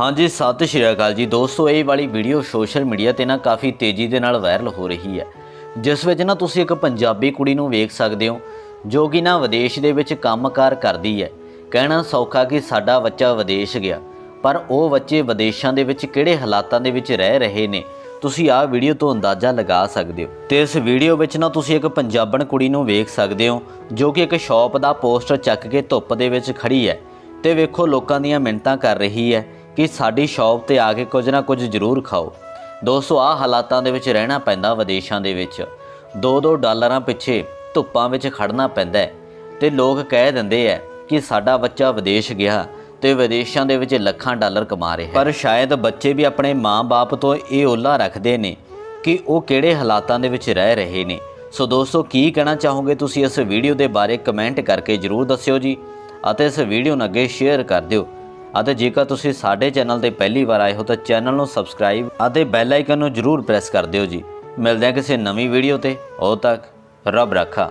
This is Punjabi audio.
ਹਾਂਜੀ, ਸਤਿ ਸ਼੍ਰੀ ਅਕਾਲ ਜੀ। ਦੋਸਤੋ, ਇਹ ਵਾਲੀ ਵੀਡੀਓ ਸੋਸ਼ਲ ਮੀਡੀਆ ਤੇ ਨਾ ਕਾਫੀ ਤੇਜ਼ੀ ਦੇ ਨਾਲ ਵਾਇਰਲ ਹੋ ਰਹੀ ਹੈ। ਜਿਸ ਵਿੱਚ ਨਾ ਤੁਸੀਂ ਇੱਕ ਪੰਜਾਬੀ ਕੁੜੀ ਨੂੰ ਵੇਖ ਸਕਦੇ ਹੋ, ਜੋ ਕਿ ਨਾ ਵਿਦੇਸ਼ ਦੇ ਵਿੱਚ ਕੰਮਕਾਰ ਕਰਦੀ ਹੈ। ਕਹਿਣਾ ਸੌਖਾ ਕਿ ਸਾਡਾ ਬੱਚਾ ਵਿਦੇਸ਼ ਗਿਆ, ਪਰ ਉਹ ਬੱਚੇ ਵਿਦੇਸ਼ਾਂ ਦੇ ਵਿੱਚ ਕਿਹੜੇ ਹਾਲਾਤਾਂ ਦੇ ਵਿੱਚ ਰਹਿ ਰਹੇ ਨੇ, ਤੁਸੀਂ ਆਹ ਵੀਡੀਓ ਤੋਂ ਅੰਦਾਜ਼ਾ ਲਗਾ ਸਕਦੇ ਹੋ। ਤੇ ਇਸ ਵੀਡੀਓ ਵਿੱਚ ਨਾ ਤੁਸੀਂ ਇੱਕ ਪੰਜਾਬਣ ਕੁੜੀ ਨੂੰ ਵੇਖ ਸਕਦੇ ਹੋ, ਜੋ ਕਿ ਇੱਕ ਸ਼ਾਪ ਦਾ ਪੋਸਟਰ ਚੱਕ ਕੇ ਧੁੱਪ ਦੇ ਵਿੱਚ ਖੜੀ ਹੈ। ਤੇ ਵੇਖੋ, ਲੋਕਾਂ ਦੀਆਂ ਮਿੰਨਤਾਂ ਕਰ ਰਹੀ ਹੈ। ਕਿ ਸਾਡੀ ਸ਼ਾਪ ਤੇ ਆ ਕੇ ਕੁਝ ਨਾ ਕੁਝ ਜ਼ਰੂਰ ਖਾਓ। ਦੋਸਤੋ, ਆਹ ਹਾਲਾਤਾਂ ਦੇ ਵਿੱਚ ਰਹਿਣਾ ਪੈਂਦਾ ਵਿਦੇਸ਼ਾਂ ਦੇ ਵਿੱਚ। 2-2 ਡਾਲਰਾਂ ਪਿੱਛੇ ਧੁੱਪਾਂ ਵਿੱਚ ਖੜਨਾ ਪੈਂਦਾ ਹੈ ਤੇ ਲੋਕ ਕਹਿ ਦਿੰਦੇ ਆ ਕਿ ਸਾਡਾ ਬੱਚਾ ਵਿਦੇਸ਼ ਗਿਆ ਤੇ ਵਿਦੇਸ਼ਾਂ ਦੇ ਵਿੱਚ ਲੱਖਾਂ ਡਾਲਰ ਕਮਾ ਰਿਹਾ ਪਰ ਸ਼ਾਇਦ ਬੱਚੇ ਵੀ ਆਪਣੇ ਮਾਂ-ਬਾਪ ਤੋਂ ਇਹ ਓਲਾ ਰੱਖਦੇ ਨੇ ਕਿ ਉਹ ਕਿਹੜੇ ਹਾਲਾਤਾਂ ਦੇ ਵਿੱਚ ਰਹਿ ਰਹੇ ਨੇ। ਸੋ ਦੋਸਤੋ, ਕੀ ਕਹਿਣਾ ਚਾਹੋਗੇ ਤੁਸੀਂ ਇਸ ਵੀਡੀਓ ਦੇ ਬਾਰੇ ਕਮੈਂਟ ਕਰਕੇ ਜਰੂਰ ਦੱਸਿਓ ਜੀ ਅਤੇ ਇਸ ਵੀਡੀਓ ਨੂੰ ਅੱਗੇ ਸ਼ੇਅਰ ਕਰ ਦਿਓ ਅਤੇ ਜੇਕਰ ਤੁਸੀਂ ਸਾਡੇ ਚੈਨਲ ਤੇ ਪਹਿਲੀ ਵਾਰ ਆਏ ਹੋ ਤਾਂ ਚੈਨਲ ਨੂੰ ਸਬਸਕ੍ਰਾਈਬ ਅਤੇ ਬੈਲ ਆਈਕਨ ਨੂੰ ਜਰੂਰ ਪ੍ਰੈਸ ਕਰ ਦਿਓ ਜੀ। ਮਿਲਦੇ ਹਾਂ ਕਿਸੇ ਨਵੀਂ ਵੀਡੀਓ ਤੇ। ਉਦੋਂ ਤੱਕ ਰੱਬ ਰੱਖਾ।